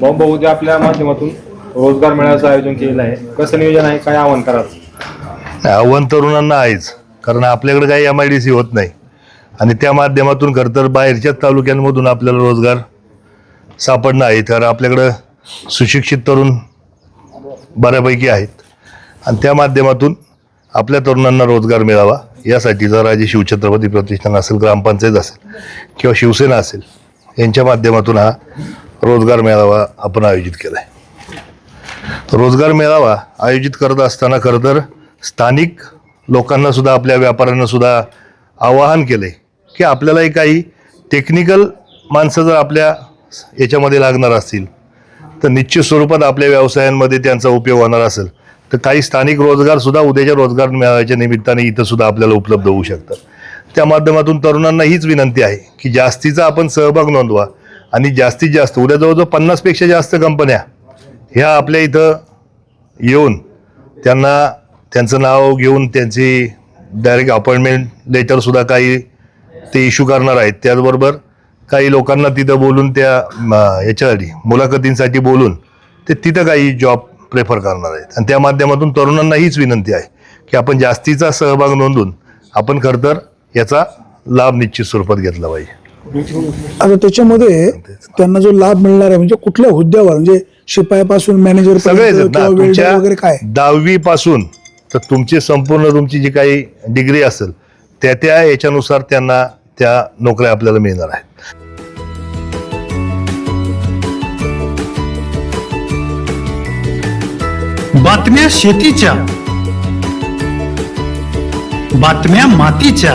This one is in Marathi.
भाऊ उद्या आपल्या माध्यमातून रोजगार मेळाव्याचं आयोजन केलेलं आहे. कसं नियोजन आहे? काय आव्हान कराल? आव्हान तरुणांना आहेच कारण आपल्याकडे काही एम आय डी सी होत नाही. आणि त्या माध्यमातून खरं तर बाहेरच्याच तालुक्यांमधून आपल्याला रोजगार सापडणं आहे. तर आपल्याकडं सुशिक्षित तरुण बऱ्यापैकी आहेत. आणि त्या माध्यमातून आपल्या तरुणांना रोजगार मिळावा. यासाठी जर राजे शिवछत्रपती प्रतिष्ठान असेल ग्रामपंचायत असेल किंवा शिवसेना असेल यांच्या माध्यमातून हा रोजगार मेळावा आपण आयोजित केला आहे रोजगार मेळावा आयोजित करत असताना खरं तर स्थानिक लोकांना सुद्धा आपल्या व्यापाऱ्यांना सुद्धा आवाहन आहे की आपल्यालाही काही टेक्निकल माणसं जर आपल्या याच्यामध्ये लागणार असतील तर निश्चित स्वरूपात आपल्या व्यवसायांमध्ये त्यांचा उपयोग होणार असेल तर काही स्थानिक रोजगारसुद्धा उद्याच्या रोजगार मेळाव्याच्या निमित्ताने इथंसुद्धा आपल्याला उपलब्ध होऊ शकतात. त्या माध्यमातून तरुणांना हीच विनंती आहे की जास्तीचा आपण सहभाग नोंदवा. आणि जास्तीत जास्त उद्या जवळजवळ पन्नासपेक्षा जास्त कंपन्या ह्या आपल्या इथं येऊन त्यांना त्यांचं नाव घेऊन त्यांची डायरेक्ट अपॉइंटमेंट लेटरसुद्धा काही ते इश्यू करणार आहेत. त्याचबरोबर काही लोकांना तिथं बोलून त्या याच्यासाठी मुलाखतींसाठी बोलून ते तिथं काही जॉब प्रेफर करणार आहेत. आणि त्या माध्यमातून तरुणांना हीच विनंती आहे की आपण जास्तीचा सहभाग नोंदून आपण खरं तर याचा लाभ निश्चित स्वरूपात घेतला पाहिजे. आता त्याच्यामध्ये त्यांना जो लाभ मिळणार आहे म्हणजे कुठल्या हुद्द्यावर? म्हणजे शिपायापासून मॅनेजर वगैरे काय? दहावी पासून तर तुमची संपूर्ण तुमची जी काही डिग्री असेल त्या त्या याच्यानुसार त्यांना त्या नोकऱ्या आपल्याला मिळणार आहेत. बातम्या शेतीच्या बातम्या मातीच्या